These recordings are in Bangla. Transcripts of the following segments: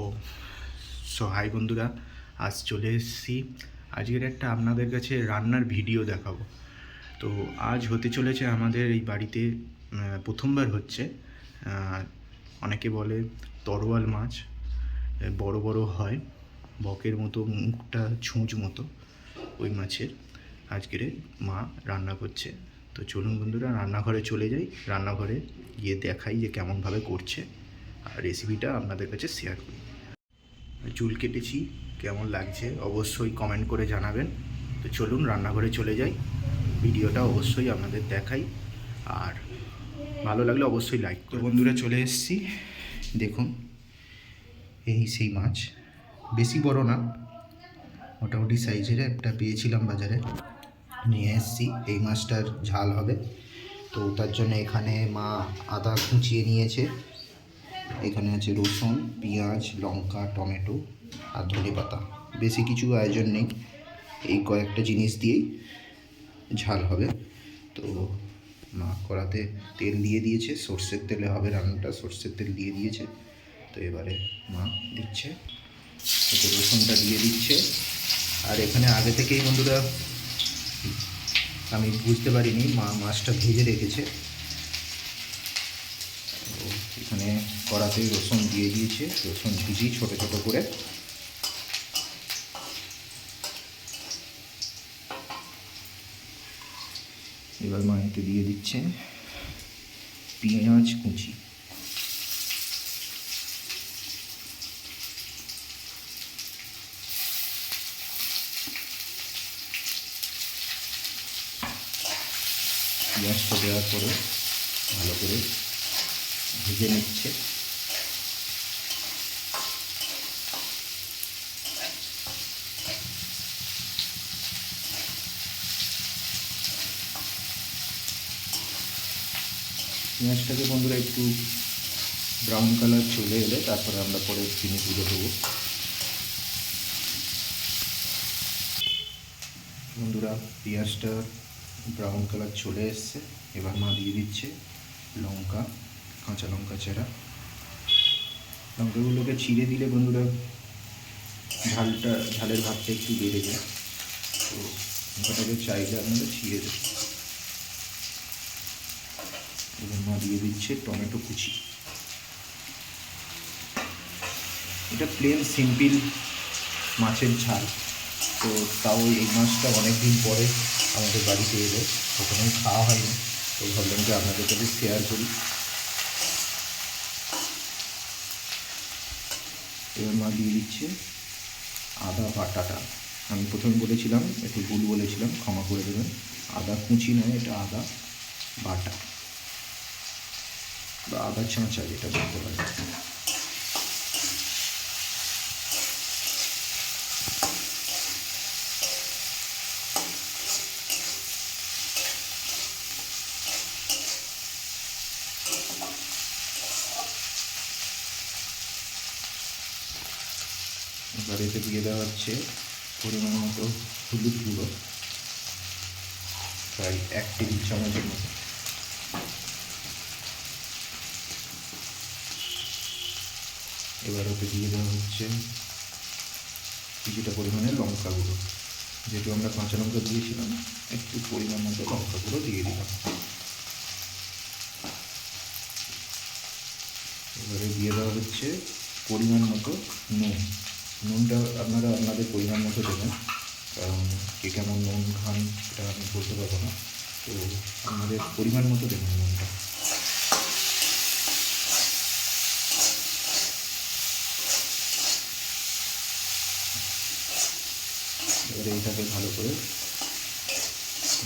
ও সো হাই বন্ধুরা, আজ চলে এসেছি। আজকের একটা আপনাদের কাছে রান্নার ভিডিও দেখাবো। তো আজ হতে চলেছে আমাদের এই বাড়িতে প্রথমবার হচ্ছে অনেকে বলে তরোয়াল মাছ বড় বড় হয়, বকের মতো মুখটা ছুঁচ মতো ওই মাছের। আজকের মা রান্না করছে। তো চলুন বন্ধুরা, রান্নাঘরে চলে যাই। রান্নাঘরে গিয়ে দেখাই যে কেমনভাবে করছে, আর রেসিপিটা আপনাদের কাছে শেয়ার করি। চুল কেটেছি কেমন লাগছে অবশ্যই কমেন্ট করে জানাবেন। তো চলুন রান্নাঘরে চলে যাই। ভিডিওটা অবশ্যই আপনাদের দেখাই। আর ভালো লাগলে অবশ্যই লাইক তো বন্ধুরা চলে এসেছি। দেখুন এই সেই মাছ। বেশি বড় না মোটামুটি সাইজের একটা পেয়েছিলাম বাজারে। নিয়ে এসেছি এই মাছটার ঝাল হবে। তো তার জন্য এখানে মা আদা কুচিয়ে নিয়েছে। এখানে আছে রসুন, পেঁয়াজ, লঙ্কা, টমেটো আর ধনে পাতা। বেশি কিছু আয়োজন নেই। এই কয়েকটা জিনিস দিয়েই ঝাল হবে। তো মা কড়াতে তেল দিয়ে দিয়েছে। সর্ষের তেলে হবে রান্নাটা। সর্ষের তেল দিয়ে দিয়েছে। তো এবারে মা দিচ্ছে। রসুনটা দিয়ে দিচ্ছে। আর এখানে আগে থেকেই বন্ধুরা, আমি বুঝতে পারিনি মা মাছটা ভেজে রেখেছে। তো এখানে কড়াতে রসুন দিয়ে দিয়েছে, রসুন ভিজি ছোট ছোট করে। এবার মা এতে দিয়ে দিচ্ছে পেঁয়াজ কুচি। পেঁয়াজটা দেওয়ার পরে ভালো করে ভেজে নিচ্ছে। পেঁয়াজটাকে বন্ধুরা একটু ব্রাউন কালার চলে এলে তারপরে আমরা পরে চিনি তুলে দেবো বন্ধুরা, পেঁয়াজটা ব্রাউন কালার চলে এসছে। এবার মা দিয়ে দিচ্ছে লঙ্কা, কাঁচা লঙ্কা চেরা। লঙ্কাগুলোকে ছিঁড়ে দিলে বন্ধুরা ঝালটা, ঝালের ভাবটা একটু বেড়ে যায়। তো লঙ্কাটাকে চাইলে আপনারা ছিঁড়ে দেবেন এবার মা দিয়ে দিচ্ছে টমেটো কুচি। এটা প্লেন সিম্পল মাছের ঝাল। তো তাও এই মাছটা অনেক দিন পরে আমাদের বাড়িতে এলো। কখনোই খাওয়া হয়নি। তো ভাবলাম যে আপনাদের সাথে শেয়ার করি। এবার মা দিয়ে দিচ্ছে আদা বাটাটা। আমি প্রথমে বলেছিলাম, একটু ভুল বলেছিলাম, ক্ষমা করে দেবেন। আদা কুচি নয়, এটা আদা বাটা। বা আদা চাঁচা এটা বলতে পারে। এবার এতে দিয়ে দেওয়া হচ্ছে পরিমাণ মতো হলুদ গুঁড়ো, প্রায় এক টেবিল চামচের মতো। এবার ওতে দিয়ে দেওয়া হচ্ছে কিছুটা পরিমাণে লঙ্কা গুঁড়ো। যেহেতু আমরা কাঁচা লঙ্কা দিয়েছিলাম, একটু পরিমাণ মতো লঙ্কা গুঁড়ো দিয়ে দিলাম। এবারে দিয়ে দেওয়া হচ্ছে পরিমাণ মতো নুন। নুনটা আপনারা আপনাদের পরিমাণ মতো দেবেন, কারণ কে কেমন নুন খান সেটা আমি বলতে পারব না। তো আপনাদের পরিমাণ মতো দেবেন নুনটা। এবারে এইটাকে ভালো করে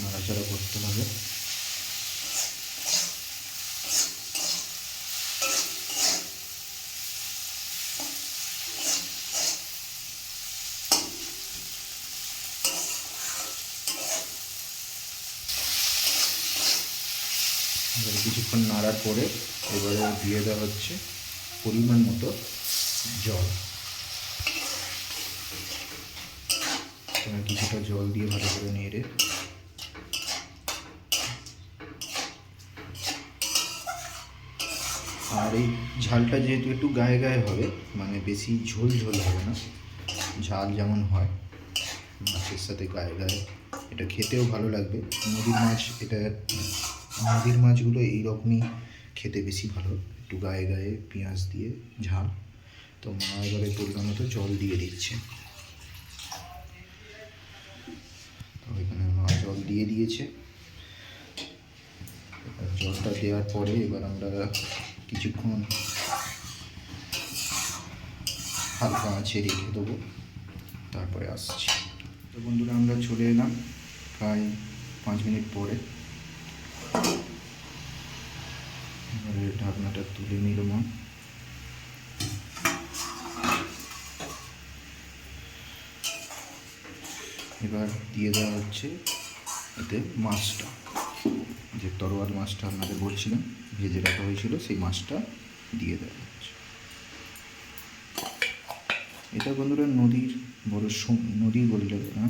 নাড়াচাড়া করতে হবে। এবারে কিছুক্ষণ নাড়ার পরে এবারে দিয়ে দেওয়া হচ্ছে পরিমাণ মতো জল। এবার কিছুটা জল দিয়ে ভালো করে নেড়ে। আর এই ঝালটা যেহেতু একটু গায়ে গায়ে হবে মানে বেশি ঝোল ঝোল হবে না, ঝাল যেমন হয়, মাছের সাথে গায়ে গায়ে, এটা খেতেও ভালো লাগবে। নদীর মাছ এটা নদীর মাছগুলো এইরকমই খেতে বেশি ভালো, একটু গায়ে গায়ে, পেঁয়াজ দিয়ে ঝাল। তো মা এবারে পরিমাণ মতো জল দিয়ে দিচ্ছে তো এখানে মা জল দিয়ে দিয়েছে। জলটা দেওয়ার পরে এবার আমরা কিছুক্ষণ হালকা আঁচে রেখে দেবো। তারপরে আসছি। তো বন্ধুরা, আমরা চলে এলাম প্রায় পাঁচ মিনিট পরে। এবারে ঢাকনাটা তুলে নিল মা। এবার দিয়ে দেওয়া হচ্ছে এতে মাছটা, যে তরোয়াল মাছটা আপনাদের বলছিলাম, ভেজে রাখা হয়েছিল, সেই মাছটা দিয়ে দেওয়া হচ্ছে এটা বন্ধুরা নদীর বড় নদী বললে না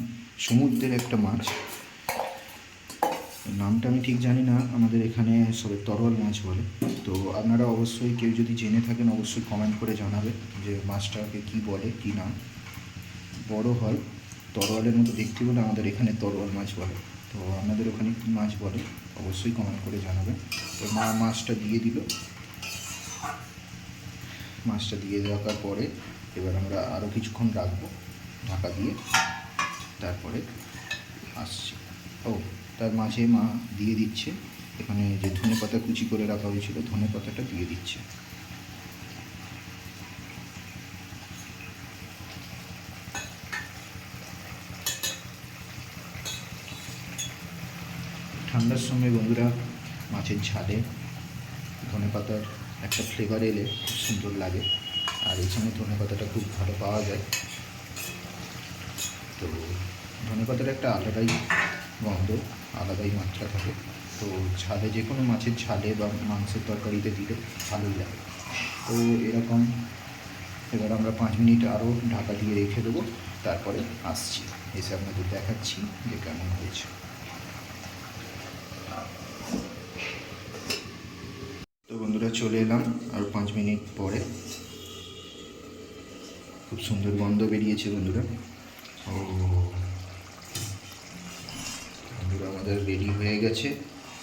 সমুদ্রের একটা মাছ। নামটা আমি ঠিক জানি না, আমাদের এখানে সবে তরল মাছ বলে। তো আপনারা অবশ্যই কেউ যদি জেনে থাকেন, অবশ্যই কমেন্ট করে জানাবে যে মাছটাকে কি বলে, কি নাম। বড় হয়, তরোয়ালের মতো দেখতে বলে আমাদের এখানে তরোয়াল মাছ বলে। তো আপনাদের ওখানে কী মাছ বলে, অবশ্যই কমেন্ট করে জানাবেন। তো মা মাছটা দিয়ে দিল। মাছটা দিয়ে রাখার পরে এবার আমরা আরও কিছুক্ষণ রাখব ঢাকা দিয়ে। তারপরে আসছি। ও, তার মাঝে মা দিয়ে দিচ্ছে। এখানে যে ধনে পাতা কুচি করে রাখা হয়েছিল ধনে পাতাটা দিয়ে দিচ্ছে। ঠান্ডার সময় বন্ধুরা মাছের ঝালে, ধনে পাতার একটা ফ্লেভার এলে খুব সুন্দর লাগে। আর এই সময় ধনে পাতাটা খুব ভালো পাওয়া যায়। তো ধনে পাতার একটা আলাদাই গন্ধ, আলাদাই মাত্রা থাকে। তো ঝালে যে কোনো মাছের ঝালে বা মাংসের তরকারিতে দিলে ভালোই লাগে। তো এরকম এবার আমরা পাঁচ মিনিট আরও ঢাকা দিয়ে রেখে দেবো। তারপরে আসছি। এসে আপনাদের দেখাচ্ছি যে কেমন হয়েছে তো বন্ধুরা চলে এলাম, আর পাঁচ মিনিট পরে। খুব সুন্দর গন্ধ বেরিয়েছে বন্ধুরা। ও, বন্ধুরা, আমাদের রেডি হয়ে গেছে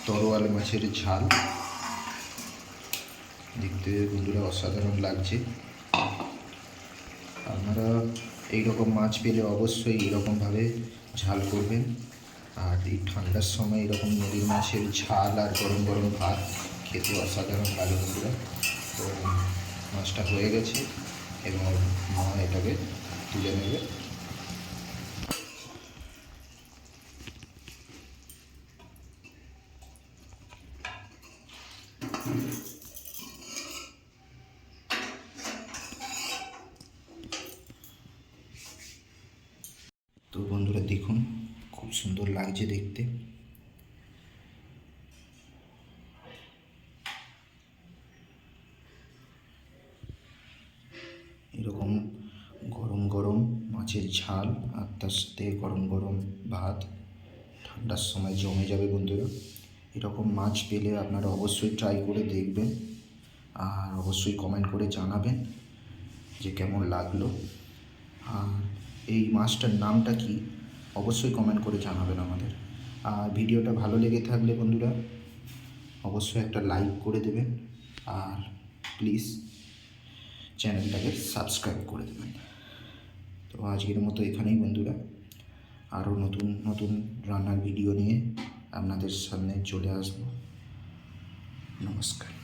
তরোয়াল মাছের ঝাল। দেখতে বন্ধুরা অসাধারণ লাগছে। আপনারা এইরকম মাছ পেলে অবশ্যই এরকমভাবে ঝাল করবেন। আর এই ঠান্ডার সময় এরকম নদীর মাছের ঝাল আর গরম গরম ভাত খেতে অসাধারণ ভালো বন্ধুরা। তো মাছটা হয়ে গেছে এবং মা এটাকে তুলে নেবে। তো বন্ধুরা দেখুন, খুব সুন্দর লাগছে দেখতে। ঝাল আর তার সাথে গরম গরম ভাত। ঠান্ডার সময় জমে যাবে বন্ধুরা। এরকম মাছ পেলে আপনারা অবশ্যই ট্রাই করে দেখবেন আর অবশ্যই কমেন্ট করে জানাবেন যে কেমন লাগল। আর এই মাছটার নামটা কি অবশ্যই কমেন্ট করে জানাবেন আমাদের। আর ভিডিওটা ভালো লেগে থাকলে বন্ধুরা অবশ্যই একটা লাইক করে দেবেন। আর প্লিজ চ্যানেলটাকে সাবস্ক্রাইব করে দেবেন। তো আজকের মতো এখানেই বন্ধুরা। আরও নতুন নতুন রান্নার ভিডিও নিয়ে আপনাদের সামনে চলে আসব। নমস্কার।